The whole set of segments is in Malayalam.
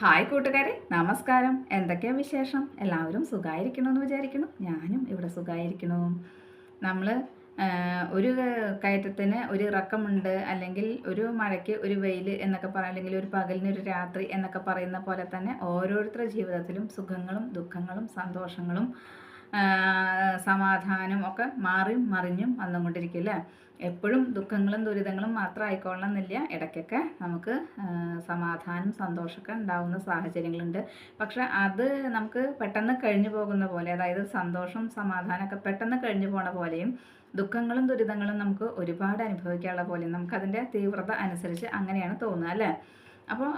ഹായ് കൂട്ടുകാരെ നമസ്കാരം. എന്തൊക്കെയാ വിശേഷം? എല്ലാവരും സുഖമായിരിക്കണമെന്ന് വിചാരിക്കുന്നു. ഞാനും ഇവിടെ സുഖമായിരിക്കണു നമ്മൾ ഒരു കയറ്റത്തിന് ഒരു ഇറക്കമുണ്ട് അല്ലെങ്കിൽ ഒരു മഴയ്ക്ക് ഒരു വെയിൽ എന്നൊക്കെ പറയാം അല്ലെങ്കിൽ ഒരു പകലിന് ഒരു രാത്രി എന്നൊക്കെ പറയുന്ന പോലെ തന്നെ ഓരോരുത്തരുടെ ജീവിതത്തിലും സുഖങ്ങളും ദുഃഖങ്ങളും സന്തോഷങ്ങളും സമാധാനം ഒക്കെ മാറിയും മറിഞ്ഞും വന്നുകൊണ്ടിരിക്കില്ല എപ്പോഴും ദുഃഖങ്ങളും ദുരിതങ്ങളും മാത്രം ആയിക്കൊള്ളണമെന്നില്ല. ഇടയ്ക്കൊക്കെ നമുക്ക് സമാധാനം സന്തോഷമൊക്കെ ഉണ്ടാവുന്ന സാഹചര്യങ്ങളുണ്ട്. പക്ഷെ അത് നമുക്ക് പെട്ടെന്ന് കഴിഞ്ഞു പോകുന്ന പോലെ അതായത് സന്തോഷം സമാധാനമൊക്കെ പെട്ടെന്ന് കഴിഞ്ഞു പോണ പോലെയും ദുഃഖങ്ങളും ദുരിതങ്ങളും നമുക്ക് ഒരുപാട് അനുഭവിക്കാനുള്ള പോലെയും നമുക്കതിന്റെ തീവ്രത അനുസരിച്ച് അങ്ങനെയാണ് തോന്നുക അല്ലേ? അപ്പോൾ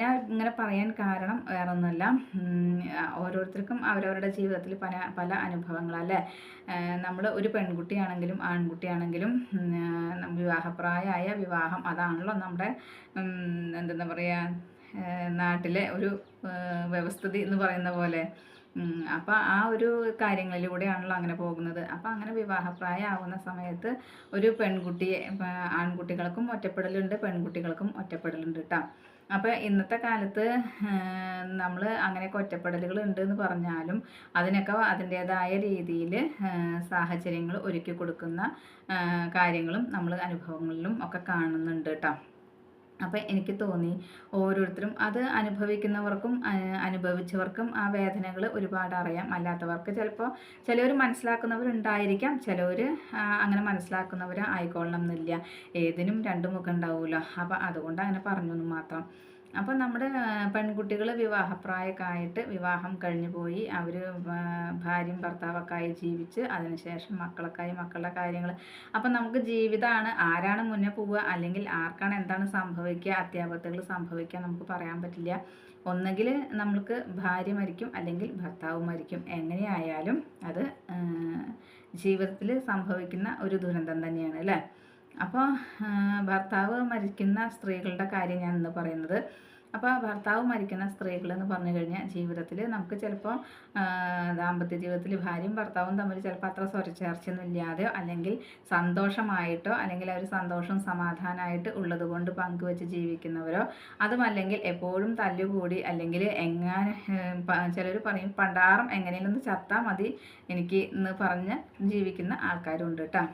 ഞാൻ ഇങ്ങനെ പറയാൻ കാരണം വേറെ ഒന്നുമല്ല ഓരോരുത്തർക്കും അവരവരുടെ ജീവിതത്തിൽ പല പല അനുഭവങ്ങളല്ലേ? നമ്മൾ ഒരു പെൺകുട്ടിയാണെങ്കിലും ആൺകുട്ടിയാണെങ്കിലും വിവാഹപ്രായമായ വിവാഹം അതാണല്ലോ നമ്മുടെ എന്താ പറയുക നാട്ടിലെ ഒരു വ്യവസ്ഥിതി എന്ന് പറയുന്ന പോലെ. അപ്പോൾ ആ ഒരു കാര്യങ്ങളിലൂടെയാണല്ലോ അങ്ങനെ പോകുന്നത്. അപ്പോൾ അങ്ങനെ വിവാഹപ്രായമാവുന്ന സമയത്ത് ഒരു പെൺകുട്ടിയെ ആൺകുട്ടികൾക്കും ഒറ്റപ്പെടലുണ്ട് പെൺകുട്ടികൾക്കും ഒറ്റപ്പെടലുണ്ട് കേട്ടോ അപ്പോൾ ഇന്നത്തെ കാലത്ത് നമ്മൾ അങ്ങനെയൊക്കെ ഒറ്റപ്പെടലുകൾ ഉണ്ട് എന്ന് പറഞ്ഞാലും അതിനൊക്കെ അതിന്റേതായ രീതിയിൽ സാഹചര്യങ്ങൾ ഒരുക്കി കൊടുക്കുന്ന കാര്യങ്ങളും നമ്മൾ അനുഭവങ്ങളിലും ഒക്കെ കാണുന്നുണ്ട് കേട്ടോ അപ്പം എനിക്ക് തോന്നി ഓരോരുത്തരും അത് അനുഭവിക്കുന്നവർക്കും അനുഭവിച്ചവർക്കും ആ വേദനകൾ ഒരുപാട് അറിയാം. അല്ലാത്തവർക്ക് ചിലപ്പോൾ ചിലവർ മനസ്സിലാക്കുന്നവരുണ്ടായിരിക്കാം ചിലവർ അങ്ങനെ മനസ്സിലാക്കുന്നവർ ആയിക്കൊള്ളണം എന്നില്ല ഏതിനും രണ്ട് മുഖം ഉണ്ടാവുമല്ലോ അപ്പം അതുകൊണ്ട് അങ്ങനെ പറഞ്ഞു എന്ന് മാത്രം. അപ്പം നമ്മുടെ പെൺകുട്ടികൾ വിവാഹപ്രായമൊക്കെ വിവാഹം കഴിഞ്ഞു പോയി. അവർ ഭാര്യയും ഭർത്താവൊക്കെ ആയി ജീവിച്ച് അതിനുശേഷം മക്കളൊക്കെ ആയി മക്കളുടെ കാര്യങ്ങൾ അപ്പം നമുക്ക് ജീവിതമാണ് ആരാണ് മുന്നേ പോവുക അല്ലെങ്കിൽ ആർക്കാണ് എന്താണ് സംഭവിക്കുക അത്യാപത്തുകൾ സംഭവിക്കുക നമുക്ക് പറയാൻ പറ്റില്ല. ഒന്നുകിൽ നമ്മൾക്ക് ഭാര്യ മരിക്കും അല്ലെങ്കിൽ ഭർത്താവ് മരിക്കും. എങ്ങനെയായാലും അത് ജീവിതത്തിൽ സംഭവിക്കുന്ന ഒരു ദുരന്തം തന്നെയാണ് അല്ലേ? അപ്പോൾ ഭർത്താവ് മരിക്കുന്ന സ്ത്രീകളുടെ കാര്യം ഞാൻ ഇന്ന് പറയുന്നത്. അപ്പോൾ ഭർത്താവ് മരിക്കുന്ന സ്ത്രീകൾ എന്ന് പറഞ്ഞു കഴിഞ്ഞാൽ ജീവിതത്തിൽ നമുക്ക് ചിലപ്പോൾ ദാമ്പത്യ ജീവിതത്തിൽ ഭാര്യയും ഭർത്താവും തമ്മിൽ ചിലപ്പോൾ അത്ര സ്വരച്ചേർച്ചയൊന്നും ഇല്ലാതെയോ അല്ലെങ്കിൽ സന്തോഷമായിട്ടോ അല്ലെങ്കിൽ അവർ സന്തോഷം സമാധാനമായിട്ട് ഉള്ളത് കൊണ്ട് പങ്കുവെച്ച് ജീവിക്കുന്നവരോ അതുമല്ലെങ്കിൽ എപ്പോഴും തല്ലുകൂടി അല്ലെങ്കിൽ എങ്ങനെ ചിലർ പറയും പണ്ടാറും എങ്ങനെയെങ്കിലും ചത്താൽ മതി എനിക്ക് എന്ന് പറഞ്ഞ് ജീവിക്കുന്ന ആൾക്കാരുണ്ട് കേട്ടോ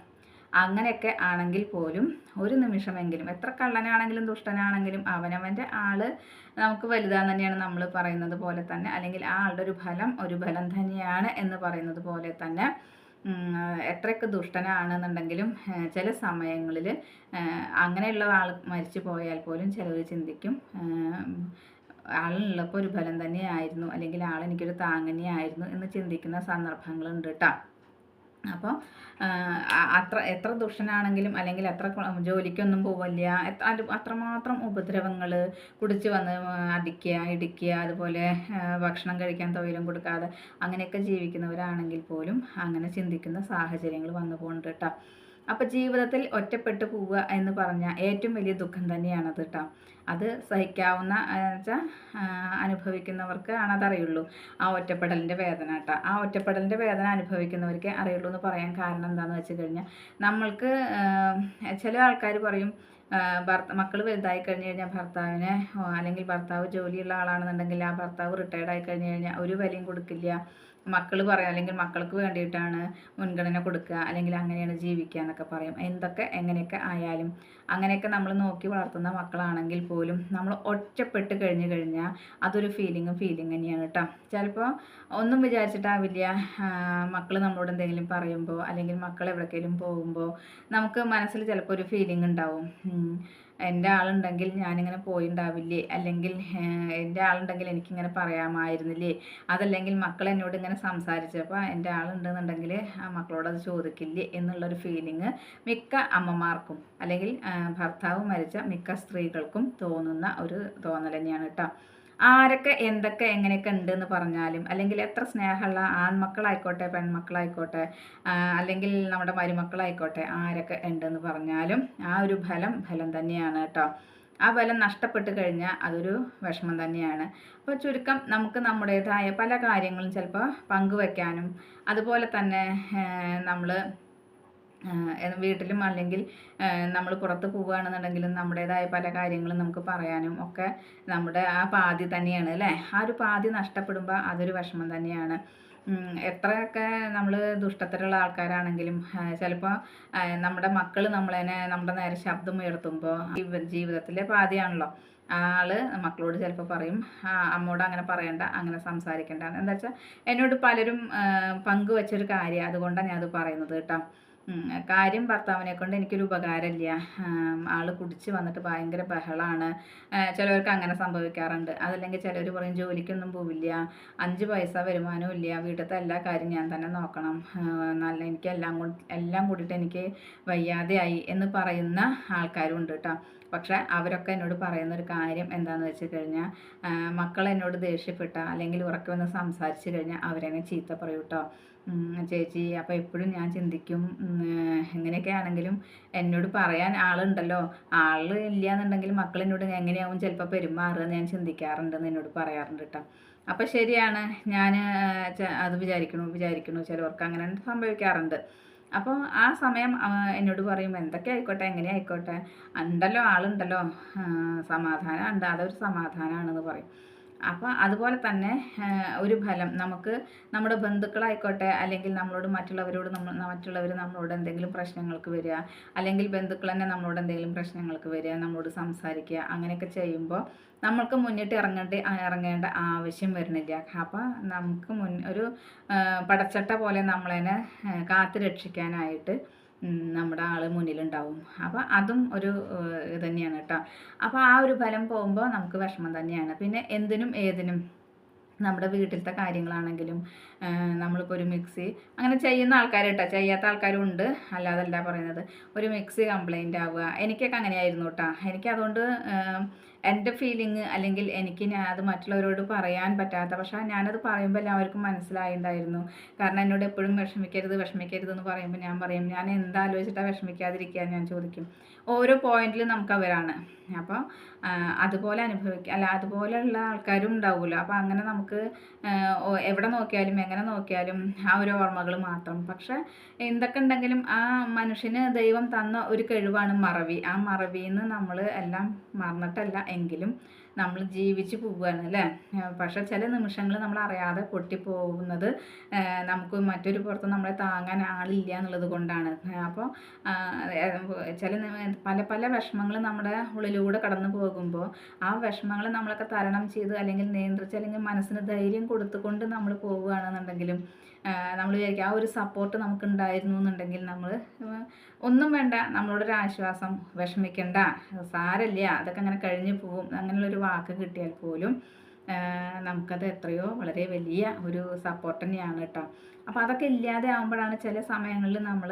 അങ്ങനെയൊക്കെ ആണെങ്കിൽ പോലും ഒരു നിമിഷമെങ്കിലും എത്ര കള്ളനാണെങ്കിലും ദുഷ്ടനാണെങ്കിലും അവനവന്റെ ആൾ നമുക്ക് വലുതാന്ന് തന്നെയാണ് നമ്മൾ പറയുന്നത് പോലെ തന്നെ അല്ലെങ്കിൽ ആ ആളുടെ ഒരു ഫലം ഒരു ഫലം തന്നെയാണ് എന്ന് പറയുന്നത് പോലെ തന്നെ എത്രയൊക്കെ ദുഷ്ടനാണെന്നുണ്ടെങ്കിലും ചില സമയങ്ങളിൽ അങ്ങനെയുള്ള ആൾ മരിച്ചു പോയാൽ പോലും ചിലർ ചിന്തിക്കും ആളിനുള്ളപ്പോൾ ഒരു ഫലം തന്നെയായിരുന്നു അല്ലെങ്കിൽ ആളെനിക്കൊരു താങ്ങനെയായിരുന്നു എന്ന് ചിന്തിക്കുന്ന സന്ദർഭങ്ങളുണ്ട് കേട്ടോ അപ്പോൾ അത്ര എത്ര ദുഷ്ടനാണെങ്കിലും അല്ലെങ്കിൽ എത്ര ജോലിക്കൊന്നും പോവില്ല അത്രമാത്രം ഉപദ്രവങ്ങൾ കുടിച്ച് വന്ന് അടിക്കുക ഇടിക്കുക അതുപോലെ ഭക്ഷണം കഴിക്കാൻ തൊഴിലും കൊടുക്കാതെ അങ്ങനെയൊക്കെ ജീവിക്കുന്നവരാണെങ്കിൽ പോലും അങ്ങനെ ചിന്തിക്കുന്ന സാഹചര്യങ്ങൾ വന്നു പോകുന്നുണ്ട് കേട്ടോ അപ്പോൾ ജീവിതത്തിൽ ഒറ്റപ്പെട്ടു പോവുക എന്ന് പറഞ്ഞാൽ ഏറ്റവും വലിയ ദുഃഖം തന്നെയാണത് കേട്ടോ അത് സഹിക്കാവുന്ന വെച്ചാൽ അനുഭവിക്കുന്നവർക്ക് ആണ് ആ ഒറ്റപ്പെടലിന്റെ വേദന കേട്ടോ ആ ഒറ്റപ്പെടലിന്റെ വേദന അനുഭവിക്കുന്നവർക്ക് അറിയുള്ളൂ എന്ന് പറയാൻ കാരണം എന്താണെന്ന് വെച്ച് കഴിഞ്ഞാൽ നമ്മൾക്ക് ചില ആൾക്കാർ പറയും ഭർത്ത മക്കൾ വലുതായി കഴിഞ്ഞ് കഴിഞ്ഞാൽ ഭർത്താവിനെ അല്ലെങ്കിൽ ഭർത്താവ് ജോലിയുള്ള ആളാണെന്നുണ്ടെങ്കിൽ ആ ഭർത്താവ് റിട്ടയർഡ് ആയി കഴിഞ്ഞ് കഴിഞ്ഞാൽ ഒരു വിലയും കൊടുക്കില്ല. മക്കൾ പറയാം അല്ലെങ്കിൽ മക്കൾക്ക് വേണ്ടിയിട്ടാണ് മുൻഗണന കൊടുക്കുക അല്ലെങ്കിൽ അങ്ങനെയാണ് ജീവിക്കുക എന്നൊക്കെ പറയും. എന്തൊക്കെ എങ്ങനെയൊക്കെ ആയാലും. അങ്ങനെയൊക്കെ നമ്മൾ നോക്കി വളർത്തുന്ന മക്കളാണെങ്കിൽ പോലും നമ്മൾ ഒറ്റപ്പെട്ട് കഴിഞ്ഞു കഴിഞ്ഞാൽ അതൊരു ഫീലിങ്ങും ഫീലിംഗ് തന്നെയാണ് കേട്ടോ. ചിലപ്പോൾ ഒന്നും വിചാരിച്ചിട്ടാവില്ല മക്കൾ നമ്മളോട് എന്തെങ്കിലും പറയുമ്പോൾ അല്ലെങ്കിൽ മക്കൾ എവിടേക്കെങ്കിലും പോകുമ്പോൾ നമുക്ക് മനസ്സിൽ ചിലപ്പോൾ ഒരു ഫീലിംഗ് ഉണ്ടാവും. എന്റെ ആളുണ്ടെങ്കിൽ ഞാനിങ്ങനെ പോയിണ്ടാവില്ലേ? അല്ലെങ്കിൽ എന്റെ ആളുണ്ടെങ്കിൽ എനിക്കിങ്ങനെ പറയാമായിരുന്നില്ലേ? അതല്ലെങ്കിൽ മക്കൾ എന്നോട് ഇങ്ങനെ സംസാരിച്ചപ്പോൾ എന്റെ ആളുണ്ടെന്നുണ്ടെങ്കിൽ ആ മക്കളോട് അത് ചോദിക്കില്ലേ? എന്നുള്ളൊരു ഫീലിംഗ് മിക്ക അമ്മമാർക്കും അല്ലെങ്കിൽ ഭർത്താവ് മരിച്ച മിക്ക സ്ത്രീകൾക്കും തോന്നുന്ന ഒരു തോന്നൽ തന്നെയാണ് കേട്ടോ ആരൊക്കെ എന്തൊക്കെ എങ്ങനെയൊക്കെ ഉണ്ടെന്ന് പറഞ്ഞാലും അല്ലെങ്കിൽ എത്ര സ്നേഹമുള്ള ആൺമക്കളായിക്കോട്ടെ പെൺമക്കളായിക്കോട്ടെ അല്ലെങ്കിൽ നമ്മുടെ മരുമക്കളായിക്കോട്ടെ ആരൊക്കെ ഉണ്ടെന്ന് പറഞ്ഞാലും ആ ഒരു ഫലം ഫലം തന്നെയാണ് കേട്ടോ. ആ ബലം നഷ്ടപ്പെട്ട് കഴിഞ്ഞാൽ അതൊരു വിഷമം തന്നെയാണ്. അപ്പോൾ ചുരുക്കം നമുക്ക് നമ്മുടേതായ പല കാര്യങ്ങളും ചിലപ്പോൾ പങ്കുവെക്കാനും അതുപോലെ തന്നെ നമ്മൾ വീട്ടിലും അല്ലെങ്കിൽ നമ്മൾ പുറത്ത് പോവുകയാണെന്നുണ്ടെങ്കിലും നമ്മുടേതായ പല കാര്യങ്ങളും നമുക്ക് പറയാനും ഒക്കെ നമ്മുടെ ആ പാതി തന്നെയാണ് അല്ലേ? ആ ഒരു പാതി നഷ്ടപ്പെടുമ്പോൾ അതൊരു വിഷമം തന്നെയാണ്. എത്രയൊക്കെ നമ്മൾ ദുഷ്ടത്തിലുള്ള ആൾക്കാരാണെങ്കിലും ചിലപ്പോൾ നമ്മുടെ മക്കൾ നമ്മളതിനെ നമ്മുടെ നേരെ ശബ്ദം ഉയർത്തുമ്പോൾ ജീവിതത്തിലെ പാതിയാണല്ലോ. ആൾ മക്കളോട് ചിലപ്പോൾ പറയും അമ്മോട് അങ്ങനെ പറയണ്ട അങ്ങനെ സംസാരിക്കണ്ട. എന്താ വെച്ചാൽ എന്നോട് പലരും പങ്കുവെച്ചൊരു കാര്യം അതുകൊണ്ടാണ് ഞാൻ അത് പറയുന്നത് കേട്ടോ. കാര്യം ഭർത്താവിനെ കൊണ്ട് എനിക്കൊരു ഉപകാരമില്ല. ആൾ കുടിച്ച് വന്നിട്ട് ഭയങ്കര ബഹളമാണ് ചിലവർക്ക് അങ്ങനെ സംഭവിക്കാറുണ്ട്. അതല്ലെങ്കിൽ ചിലർ പറയും ജോലിക്കൊന്നും പോവില്ല. അഞ്ച് പൈസ വരുമാനവും ഇല്ല. വീട്ടിലത്തെ എല്ലാ കാര്യം ഞാൻ തന്നെ നോക്കണം. നല്ല എനിക്ക് എല്ലാം എല്ലാം കൂടിയിട്ട് എനിക്ക് വയ്യാതെയായി എന്ന് പറയുന്ന ആൾക്കാരും ഉണ്ട് കേട്ടോ പക്ഷേ അവരൊക്കെ എന്നോട് പറയുന്ന ഒരു കാര്യം എന്താണെന്ന് വെച്ച് കഴിഞ്ഞാൽ മക്കൾ എന്നോട് ദേഷ്യപ്പെട്ട അല്ലെങ്കിൽ ഉറക്കെ വന്ന് സംസാരിച്ച് കഴിഞ്ഞാൽ അവരെന്നെ ചീത്ത പറയൂ കേട്ടോ ചേച്ചി അപ്പോൾ എപ്പോഴും ഞാൻ ചിന്തിക്കും എങ്ങനെയൊക്കെ ആണെങ്കിലും എന്നോട് പറയാൻ ആളുണ്ടല്ലോ. ആൾ ഇല്ല എന്നുണ്ടെങ്കിൽ മക്കൾ എന്നോട് എങ്ങനെയാവും ചിലപ്പോൾ പെരുമാറുക ഞാൻ ചിന്തിക്കാറുണ്ടെന്ന് എന്നോട് പറയാറുണ്ട് കേട്ടോ. അപ്പോൾ ശരിയാണ്. ഞാൻ അത് വിചാരിക്കണു വിചാരിക്കണു. ചിലവർക്ക് അങ്ങനെ സംഭവിക്കാറുണ്ട്. അപ്പോൾ ആ സമയം എന്നോട് പറയും എന്തൊക്കെ ആയിക്കോട്ടെ എങ്ങനെ ആയിക്കോട്ടെ? ഉണ്ടല്ലോ ആളുണ്ടല്ലോ. സമാധാനം ഉണ്ട് അതൊരു സമാധാനമാണെന്ന് പറയും. അപ്പോൾ അതുപോലെ തന്നെ ഒരു ഫലം നമുക്ക് നമ്മുടെ ബന്ധുക്കളായിക്കോട്ടെ അല്ലെങ്കിൽ നമ്മളോട് മറ്റുള്ളവരോട് നമ്മൾ മറ്റുള്ളവർ നമ്മളോട് എന്തെങ്കിലും പ്രശ്നങ്ങൾക്ക് വരിക അല്ലെങ്കിൽ ബന്ധുക്കൾ തന്നെ നമ്മളോട് എന്തെങ്കിലും പ്രശ്നങ്ങൾക്ക് വരിക നമ്മളോട് സംസാരിക്കുക അങ്ങനെയൊക്കെ ചെയ്യുമ്പോൾ നമ്മൾക്ക് മുന്നിട്ട് ഇറങ്ങേണ്ട ഇറങ്ങേണ്ട ആവശ്യം വരുന്നില്ല. അപ്പോൾ നമുക്ക് മുൻ ഒരു പടച്ചട്ട പോലെ നമ്മളതിനെ കാത്തു രക്ഷിക്കാനായിട്ട് നമ്മുടെ ആൾ മുന്നിലുണ്ടാവും. അപ്പോൾ അതും ഒരു ഇത് തന്നെയാണ് കേട്ടോ അപ്പോൾ ആ ഒരു ഫലം പോകുമ്പോൾ നമുക്ക് വിഷമം തന്നെയാണ്. പിന്നെ എന്തിനും ഏതിനും നമ്മുടെ വീട്ടിലത്തെ കാര്യങ്ങളാണെങ്കിലും നമ്മളിപ്പോൾ ഒരു മിക്സി അങ്ങനെ ചെയ്യുന്ന ആൾക്കാർ കേട്ടോ ചെയ്യാത്ത ആൾക്കാരും ഉണ്ട്. അല്ലാതല്ല പറയുന്നത്. ഒരു മിക്സി കംപ്ലൈന്റ് ആവുക. എനിക്കൊക്കെ അങ്ങനെയായിരുന്നു കേട്ടോ എനിക്കതുകൊണ്ട് എന്റെ ഫീലിംഗ് അല്ലെങ്കിൽ എനിക്ക് ഞാൻ അത് മറ്റുള്ളവരോട് പറയാൻ പറ്റാത്ത പക്ഷേ ഞാനത് പറയുമ്പോൾ എല്ലാവർക്കും മനസ്സിലായിണ്ടായിരുന്നു. കാരണം എന്നോട് എപ്പോഴും വിഷമിക്കരുത് വിഷമിക്കരുത് എന്ന് പറയുമ്പോൾ ഞാൻ പറയും ഞാൻ എന്താലോചിച്ചിട്ടാണ് വിഷമിക്കാതിരിക്കുക ഞാൻ ചോദിക്കും. ഓരോ പോയിന്റിൽ നമുക്ക് അവരാണ്. അപ്പോൾ അതുപോലെ അനുഭവിക്കുക അല്ല അതുപോലെയുള്ള ആൾക്കാരും ഉണ്ടാവുമല്ലോ അപ്പോൾ അങ്ങനെ നമുക്ക് എവിടെ നോക്കിയാലും എങ്ങനെ നോക്കിയാലും ആ ഒരു ഓർമ്മകൾ മാത്രം. പക്ഷെ എന്തൊക്കെ ഉണ്ടെങ്കിലും ആ മനുഷ്യന് ദൈവം തന്ന ഒരു കഴിവാണ് മറവി. ആ മറവിയിൽ നിന്ന് നമ്മൾ എല്ലാം മറന്നിട്ടല്ല എങ്കിലും നമ്മൾ ജീവിച്ച് പോവുകയാണ് അല്ലേ? പക്ഷെ ചില നിമിഷങ്ങൾ നമ്മൾ അറിയാതെ പൊട്ടിപ്പോകുന്നത് നമുക്ക് മറ്റൊരു പുറത്ത് നമ്മളെ താങ്ങാൻ ആളില്ല എന്നുള്ളത് കൊണ്ടാണ്. അപ്പോൾ ചില പല പല വിഷമങ്ങൾ നമ്മുടെ ഉള്ളിലൂടെ കടന്നു പോകുമ്പോൾ ആ വിഷമങ്ങൾ നമ്മളൊക്കെ തരണം ചെയ്ത് അല്ലെങ്കിൽ നിയന്ത്രിച്ച് അല്ലെങ്കിൽ മനസ്സിന് ധൈര്യം കൊടുത്തുകൊണ്ട് നമ്മൾ പോവുകയാണെന്നുണ്ടെങ്കിലും നമ്മൾ വിചാരിക്കും ആ ഒരു സപ്പോർട്ട് നമുക്ക് ഉണ്ടായിരുന്നു എന്നുണ്ടെങ്കിൽ നമ്മൾ ഒന്നും വേണ്ട നമ്മളോടൊരു ആശ്വാസം വിഷമിക്കണ്ട സാരല്ല അതൊക്കെ അങ്ങനെ കഴിഞ്ഞു പോകും അങ്ങനെയുള്ളൊരു വാക്ക് കിട്ടിയാൽ പോലും നമുക്കത് എത്രയോ വളരെ വലിയ ഒരു സപ്പോർട്ട് തന്നെയാണ് കേട്ടോ. അപ്പോൾ അതൊക്കെ ഇല്ലാതെ ആകുമ്പോഴാണ് ചില സമയങ്ങളിൽ നമ്മൾ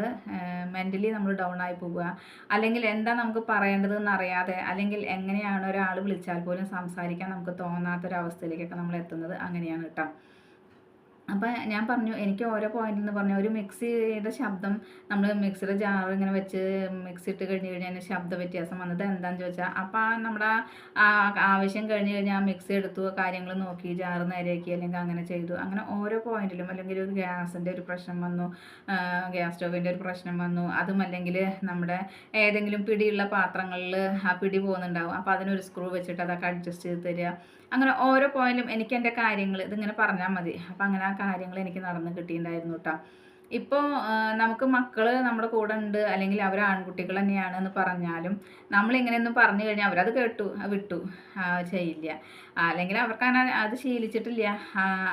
മെന്റലി നമ്മൾ ഡൗൺ ആയി പോവുക അല്ലെങ്കിൽ എന്താ നമുക്ക് പറയേണ്ടതെന്ന് അറിയാതെ അല്ലെങ്കിൽ എങ്ങനെയാണ് ഒരാൾ വിളിച്ചാൽ പോലും സംസാരിക്കാൻ നമുക്ക് തോന്നാത്തൊരവസ്ഥയിലേക്കൊക്കെ നമ്മൾ എത്തുന്നത് അങ്ങനെയാണ് കേട്ടോ. അപ്പോൾ ഞാൻ പറഞ്ഞു എനിക്ക് ഓരോ പോയിന്റിൽ നിന്ന് പറഞ്ഞു. ഒരു മിക്സിയുടെ ശബ്ദം നമ്മൾ മിക്സിയുടെ ജാർ ഇങ്ങനെ വെച്ച് മിക്സി ഇട്ട് കഴിഞ്ഞ് കഴിഞ്ഞാൽ ശബ്ദ വ്യത്യാസം വന്നത് എന്താണെന്ന് ചോദിച്ചാൽ അപ്പോൾ നമ്മുടെ ആവശ്യം കഴിഞ്ഞ് കഴിഞ്ഞാൽ മിക്സി എടുത്തു കാര്യങ്ങൾ നോക്കി ജാർ നേരെയാക്കി അല്ലെങ്കിൽ അങ്ങനെ ചെയ്തു. അങ്ങനെ ഓരോ പോയിന്റിലും അല്ലെങ്കിൽ ഒരു ഗ്യാസിന്റെ ഒരു പ്രശ്നം വന്നു ഗ്യാസ് സ്റ്റോവിന്റെ ഒരു പ്രശ്നം വന്നു. അതും അല്ലെങ്കിൽ നമ്മുടെ ഏതെങ്കിലും പിടിയുള്ള പാത്രങ്ങളിൽ ആ പിടി പോകുന്നുണ്ടാവും. അപ്പോൾ അതിനൊരു സ്ക്രൂ വെച്ചിട്ട് അതൊക്കെ അഡ്ജസ്റ്റ് ചെയ്ത് തരിക. അങ്ങനെ ഓരോ പോയിന്റും എനിക്ക് എന്റെ കാര്യങ്ങൾ ഇതിങ്ങനെ പറഞ്ഞാൽ മതി. അപ്പം അങ്ങനെ ആ കാര്യങ്ങൾ എനിക്ക് നടന്ന് കിട്ടിയിട്ടുണ്ടായിരുന്നു കേട്ടോ ഇപ്പോൾ നമുക്ക് മക്കൾ നമ്മുടെ കൂടെ ഉണ്ട് അല്ലെങ്കിൽ അവർ ആൺകുട്ടികൾ തന്നെയാണ് എന്ന് പറഞ്ഞാലും നമ്മൾ ഇങ്ങനെയൊന്ന് പറഞ്ഞു കഴിഞ്ഞാൽ അവരത് കേട്ടു വിട്ടു ചെയ്യില്ല. അല്ലെങ്കിൽ അവർക്ക് അങ്ങനെ അത് ശീലിച്ചിട്ടില്ല.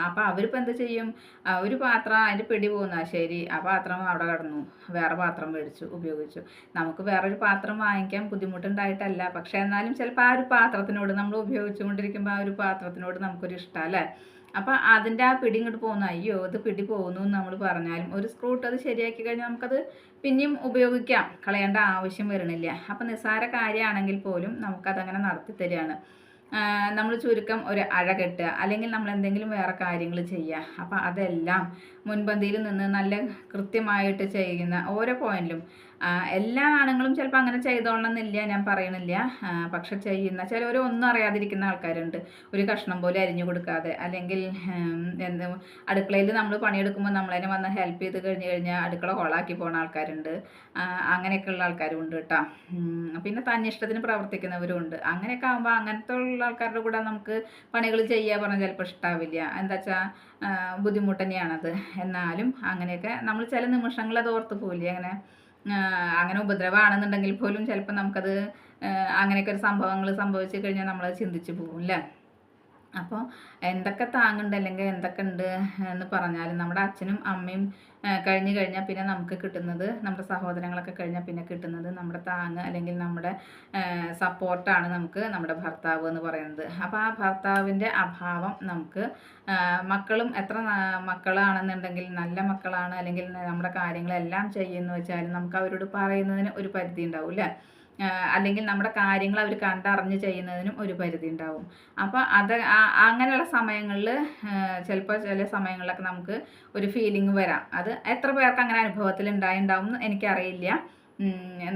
അപ്പോൾ അവരിപ്പോൾ എന്ത് ചെയ്യും? ഒരു പാത്രം അതിന്റെ പിടി പോകുന്ന. ശരി ആ പാത്രം അവിടെ കിടന്നു. വേറെ പാത്രം മേടിച്ചു ഉപയോഗിച്ചു. നമുക്ക് വേറൊരു പാത്രം വാങ്ങിക്കാൻ ബുദ്ധിമുട്ടുണ്ടായിട്ടല്ല. പക്ഷേ എന്നാലും ചിലപ്പോൾ ആ ഒരു പാത്രത്തിനോട് നമ്മൾ ഉപയോഗിച്ചുകൊണ്ടിരിക്കുമ്പോൾ ആ ഒരു പാത്രത്തിനോട് നമുക്കൊരു ഇഷ്ടം അല്ലേ അപ്പം അതിന്റെ ആ പിടി ഇങ്ങോട്ട് പോകുന്നു. അയ്യോ അത് പിടി പോകുന്നു എന്ന് നമ്മൾ പറഞ്ഞാലും ഒരു സ്ക്രൂട്ട് അത് ശരിയാക്കി കഴിഞ്ഞാൽ നമുക്കത് പിന്നെയും ഉപയോഗിക്കാം. കളയേണ്ട ആവശ്യം വരണില്ല. അപ്പം നിസ്സാര കാര്യമാണെങ്കിൽ പോലും നമുക്കതങ്ങനെ നടത്തി തരികയാണ്. നമ്മൾ ചുരുക്കം ഒരു അഴ കെട്ടുക. അല്ലെങ്കിൽ നമ്മൾ എന്തെങ്കിലും വേറെ കാര്യങ്ങൾ ചെയ്യുക. അപ്പം അതെല്ലാം മുൻപന്തിയിൽ നിന്ന് നല്ല കൃത്യമായിട്ട് ചെയ്യുന്ന ഓരോ പോയിന്റിലും എല്ലാ ആണുങ്ങളും ചിലപ്പോൾ അങ്ങനെ ചെയ്തോളണമെന്നില്ല ഞാൻ പറയണില്ല. പക്ഷെ ചെയ്യുന്ന ചില ഒരു ഒന്നും അറിയാതിരിക്കുന്ന ആൾക്കാരുണ്ട്. ഒരു കഷ്ണം പോലെ അരിഞ്ഞു കൊടുക്കാതെ. അല്ലെങ്കിൽ എന്ത് അടുക്കളയിൽ നമ്മൾ പണിയെടുക്കുമ്പോൾ നമ്മളതിനെ വന്ന് ഹെൽപ്പ് ചെയ്ത് കഴിഞ്ഞ് കഴിഞ്ഞാൽ അടുക്കള കൊളാക്കി പോകുന്ന ആൾക്കാരുണ്ട്. അങ്ങനെയൊക്കെയുള്ള ആൾക്കാരും ഉണ്ട് കേട്ടോ പിന്നെ തന്നിഷ്ടത്തിന് പ്രവർത്തിക്കുന്നവരും ഉണ്ട്. അങ്ങനെയൊക്കെ ആകുമ്പോൾ അങ്ങനത്തെ ഉള്ള ആൾക്കാരുടെ കൂടെ നമുക്ക് പണികൾ ചെയ്യുക പറഞ്ഞാൽ ചിലപ്പോൾ ഇഷ്ടാവില്ല. എന്താ വെച്ചാൽ ബുദ്ധിമുട്ട് തന്നെയാണത്. എന്നാലും അങ്ങനെയൊക്കെ നമ്മൾ ചില നിമിഷങ്ങൾ അത് ഓർത്ത് പോവില്ലേ അങ്ങനെ അങ്ങനെ ഉപദ്രവമാണെന്നുണ്ടെങ്കിൽ പോലും ചിലപ്പോൾ നമുക്കത് അങ്ങനെയൊക്കെ ഒരു സംഭവങ്ങൾ സംഭവിച്ചു കഴിഞ്ഞാൽ നമ്മളത് ചിന്തിച്ചു പോകും അല്ലേ അപ്പോൾ എന്തൊക്കെ താങ്ങുണ്ട് അല്ലെങ്കിൽ എന്തൊക്കെ ഉണ്ട് എന്ന് പറഞ്ഞാൽ നമ്മുടെ അച്ഛനും അമ്മയും കഴിഞ്ഞു കഴിഞ്ഞാൽ പിന്നെ നമുക്ക് കിട്ടുന്നത് നമ്മുടെ സഹോദരങ്ങളൊക്കെ കഴിഞ്ഞാൽ പിന്നെ കിട്ടുന്നത് നമ്മുടെ താങ്ങ് അല്ലെങ്കിൽ നമ്മുടെ സപ്പോർട്ടാണ് നമുക്ക് നമ്മുടെ ഭർത്താവ് എന്ന് പറയുന്നത്. അപ്പോൾ ആ ഭർത്താവിന്റെ അഭാവം നമുക്ക് മക്കളും എത്ര മക്കളാണെന്നുണ്ടെങ്കിൽ നല്ല മക്കളാണ് അല്ലെങ്കിൽ നമ്മുടെ കാര്യങ്ങളെല്ലാം ചെയ്യുന്നു വെച്ചാലും നമുക്ക് അവരോട് പറയുന്നതിന് ഒരു പരിധി ഉണ്ടാവും ആ, അല്ലെങ്കിൽ നമ്മുടെ കാര്യങ്ങൾ അവർ കണ്ടറിഞ്ഞ് ചെയ്യുന്നതിനും ഒരു പരിധി ഉണ്ടാവും. അപ്പോൾ അത് അങ്ങനെയുള്ള സമയങ്ങളിൽ ചിലപ്പോൾ ചില സമയങ്ങളിലൊക്കെ നമുക്ക് ഒരു ഫീലിംഗ് വരാം. അത് എത്ര പേർക്ക് അങ്ങനെ അനുഭവത്തിൽ ഉണ്ടായിണ്ടാവും എന്ന് എനിക്കറിയില്ല.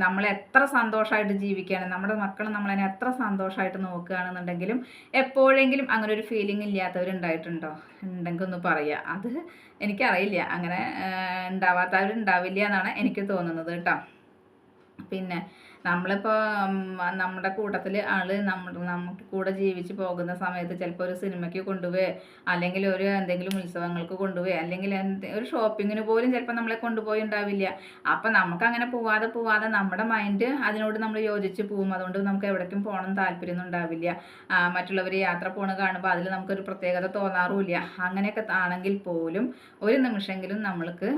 നമ്മൾ എത്ര സന്തോഷമായിട്ട് ജീവിക്കുകയാണ് നമ്മുടെ മക്കൾ നമ്മളതിനെ എത്ര സന്തോഷമായിട്ട് നോക്കുകയാണെന്നുണ്ടെങ്കിലും എപ്പോഴെങ്കിലും അങ്ങനെ ഒരു ഫീലിംഗ് ഇല്ലാത്തവരുണ്ടായിട്ടുണ്ടോ ഉണ്ടെങ്കിൽ ഒന്ന് പറയുക അത് എനിക്കറിയില്ല. അങ്ങനെ ഉണ്ടാവാത്തവരുണ്ടാവില്ല എന്നാണ് എനിക്ക് തോന്നുന്നത് കേട്ടോ. പിന്നെ നമ്മളിപ്പോൾ നമ്മുടെ കൂട്ടത്തിൽ ആൾ നമ്മുടെ നമുക്ക് കൂടെ ജീവിച്ച് പോകുന്ന സമയത്ത് ചിലപ്പോൾ ഒരു സിനിമയ്ക്ക് കൊണ്ടുപോയി അല്ലെങ്കിൽ ഒരു എന്തെങ്കിലും ഉത്സവങ്ങൾക്ക് കൊണ്ടുപോയി അല്ലെങ്കിൽ ഒരു ഷോപ്പിങ്ങിന് പോലും ചിലപ്പോൾ നമ്മളെ കൊണ്ടുപോയി ഉണ്ടാവില്ല അപ്പം നമുക്ക് അങ്ങനെ പോവാതെ പോവാതെ നമ്മുടെ മൈൻഡ് അതിനോട് നമ്മൾ യോജിച്ച് പോവും. അതുകൊണ്ട് നമുക്ക് എവിടേക്കും പോകണം താല്പര്യമൊന്നും ഉണ്ടാവില്ല മറ്റുള്ളവർ യാത്ര പോണ കാണുമ്പോൾ അതിൽ നമുക്കൊരു പ്രത്യേകത തോന്നാറുമില്ല അങ്ങനെയൊക്കെ ആണെങ്കിൽ പോലും ഒരു നിമിഷമെങ്കിലും നമ്മൾക്ക്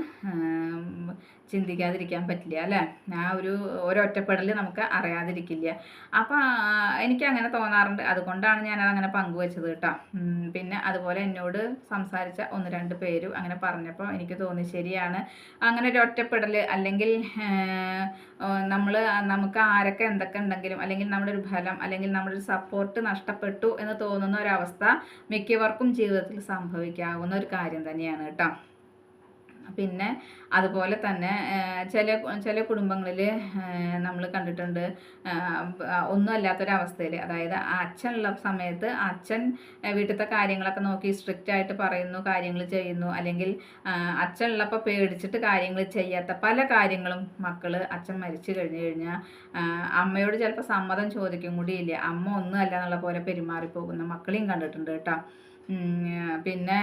ചിന്തിക്കാതിരിക്കാൻ പറ്റില്ല അല്ലേ? ആ ഒരു ഒരൊറ്റപ്പെടൽ നമുക്ക് അറിയാതിരിക്കില്ല. അപ്പം എനിക്ക് അങ്ങനെ തോന്നാറുണ്ട്. അതുകൊണ്ടാണ് ഞാൻ അങ്ങനെ പങ്കുവെച്ചത് കേട്ടോ. പിന്നെ അതുപോലെ എന്നോട് സംസാരിച്ച ഒന്ന് രണ്ട് പേരും അങ്ങനെ പറഞ്ഞപ്പോൾ എനിക്ക് തോന്നി ശരിയാണ്. അങ്ങനെ ഒരു ഒറ്റപ്പെടൽ അല്ലെങ്കിൽ നമ്മൾ നമുക്ക് ആരൊക്കെ എന്തൊക്കെ ഉണ്ടെങ്കിലും അല്ലെങ്കിൽ നമ്മുടെ ഒരു ഫലം അല്ലെങ്കിൽ നമ്മുടെ ഒരു സപ്പോർട്ട് നഷ്ടപ്പെട്ടു എന്ന് തോന്നുന്ന ഒരവസ്ഥ മിക്കവർക്കും ജീവിതത്തിൽ സംഭവിക്കാവുന്ന ഒരു കാര്യം തന്നെയാണ് കേട്ടോ. പിന്നെ അതുപോലെ തന്നെ ചില ചില കുടുംബങ്ങളിൽ നമ്മൾ കണ്ടിട്ടുണ്ട് ഒന്നും അല്ലാത്തൊരവസ്ഥയിൽ അതായത് അച്ഛനുള്ള സമയത്ത് അച്ഛൻ വീട്ടിലത്തെ കാര്യങ്ങളൊക്കെ നോക്കി സ്ട്രിക്റ്റ് ആയിട്ട് പറയുന്നു കാര്യങ്ങൾ ചെയ്യുന്നു. അല്ലെങ്കിൽ അച്ഛനുള്ളപ്പോൾ പേടിച്ചിട്ട് കാര്യങ്ങൾ ചെയ്യാത്ത പല കാര്യങ്ങളും മക്കൾ അച്ഛൻ മരിച്ചു കഴിഞ്ഞു കഴിഞ്ഞാൽ അമ്മയോട് ചിലപ്പോൾ സമ്മതം ചോദിക്കും കൂടിയില്ല. അമ്മ ഒന്നും അല്ല എന്നുള്ള പോലെ പെരുമാറിപ്പോകുന്ന. മക്കളെയും കണ്ടിട്ടുണ്ട് കേട്ടോ. പിന്നെ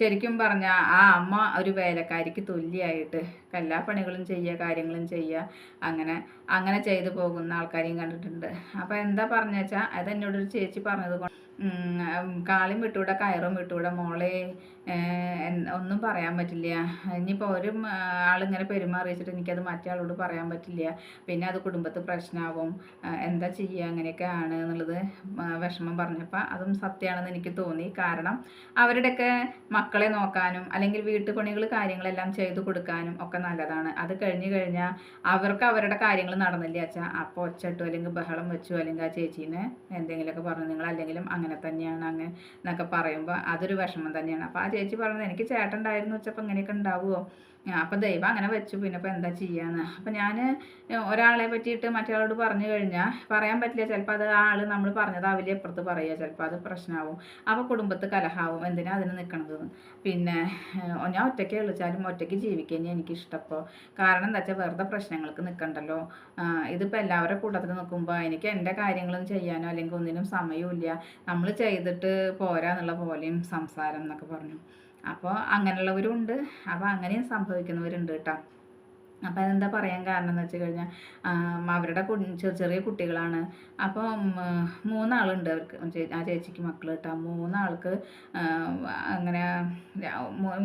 ശരിക്കും പറഞ്ഞാൽ ആ അമ്മ ഒരു വേലക്കാരിക്ക് തുല്യമായിട്ട് എല്ലാ പണികളും ചെയ്യുക കാര്യങ്ങളും ചെയ്യുക. അങ്ങനെ അങ്ങനെ ചെയ്തു പോകുന്ന ആൾക്കാരെയും കണ്ടിട്ടുണ്ട്. അപ്പോൾ എന്താ പറഞ്ഞു വെച്ചാൽ അത് എന്നോടൊരു ചേച്ചി പറഞ്ഞത് കൊണ്ട് കാളിയും വിട്ടുകൂടെ കയറും വിട്ടൂടെ മോളെ ഒന്നും പറയാൻ പറ്റില്ല. ഇനിയിപ്പോൾ ഒരു ആളിങ്ങനെ പെരുമാറിയിച്ചിട്ട് എനിക്കത് മറ്റേ ആളോട് പറയാൻ പറ്റില്ല. പിന്നെ അത് കുടുംബത്തിൽ പ്രശ്നമാവും എന്താ ചെയ്യുക അങ്ങനെയൊക്കെ ആണ് എന്നുള്ളത് വിഷമം പറഞ്ഞപ്പോൾ അതും സത്യമാണെന്ന് എനിക്ക് തോന്നി. കാരണം അവരുടെയൊക്കെ മക്കളെ നോക്കാനും അല്ലെങ്കിൽ വീട്ടുപണികൾ കാര്യങ്ങളെല്ലാം ചെയ്തു കൊടുക്കാനും ഒക്കെ നല്ലതാണ്. അത് കഴിഞ്ഞു കഴിഞ്ഞാൽ അവർക്ക് അവരുടെ കാര്യങ്ങൾ നടന്നില്ല അച്ഛാ? അപ്പോൾ ഒച്ചട്ടു അല്ലെങ്കിൽ ബഹളം വെച്ചു? അല്ലെങ്കിൽ ആ ചേച്ചീനെ എന്തെങ്കിലുമൊക്കെ പറഞ്ഞു. നിങ്ങൾ അല്ലെങ്കിലും അങ്ങനെ തന്നെയാണ് അങ്ങനെ എന്നൊക്കെ പറയുമ്പോൾ അതൊരു വിഷമം തന്നെയാണ്. അപ്പോൾ ആ ചേച്ചി പറഞ്ഞത് എനിക്ക് ചേട്ടൻ ഉണ്ടായിരുന്നു. വെച്ചപ്പോൾ ഇങ്ങനെയൊക്കെ ഉണ്ടാവുമോ? അപ്പോൾ ദൈവം അങ്ങനെ വെച്ചു. പിന്നെ ഇപ്പോൾ എന്താ ചെയ്യാന്ന്? അപ്പം ഞാൻ ഒരാളെ പറ്റിയിട്ട് മറ്റൊരാളോട് പറഞ്ഞു കഴിഞ്ഞാൽ പറയാൻ പറ്റില്ല. ചിലപ്പോൾ അത് ആൾ നമ്മൾ പറഞ്ഞതാവില്ല ഇപ്പുറത്ത് പറയുക ചിലപ്പോൾ അത് പ്രശ്നമാവും അപ്പോൾ കുടുംബത്ത് കലഹാവും. എന്തിനാ അതിന് നിൽക്കണത് പിന്നെ ഞാൻ ഒറ്റയ്ക്ക് വിളിച്ചാലും ഒറ്റയ്ക്ക് ജീവിക്കാൻ എനിക്കിഷ്ടപ്പോൾ കാരണം എന്താ വെച്ചാൽ വെറുതെ പ്രശ്നങ്ങൾക്ക് നിൽക്കണ്ടല്ലോ ഇതിപ്പോൾ എല്ലാവരുടെ കൂട്ടത്തിൽ നിൽക്കുമ്പോൾ എനിക്ക് എന്റെ കാര്യങ്ങളും ചെയ്യാനോ അല്ലെങ്കിൽ ഒന്നിനും സമയമില്ല നമ്മൾ ചെയ്തിട്ട് പോരാ എന്നുള്ള പോലെയും സംസാരം എന്നൊക്കെ പറഞ്ഞു. അപ്പോൾ അങ്ങനെയുള്ളവരും ഉണ്ട് അപ്പോൾ അങ്ങനെയും സംഭവിക്കുന്നവരുണ്ട് കേട്ടോ. അപ്പോൾ അതെന്താ പറയാൻ കാരണം എന്ന് വെച്ച് കഴിഞ്ഞാൽ അവരുടെ ചെറിയ ചെറിയ കുട്ടികളാണ്. അപ്പോൾ മൂന്നാളുണ്ട് അവർക്ക്. ആ ചേച്ചിക്ക് മക്കൾ കേട്ടോ മൂന്നാൾക്ക് അങ്ങനെ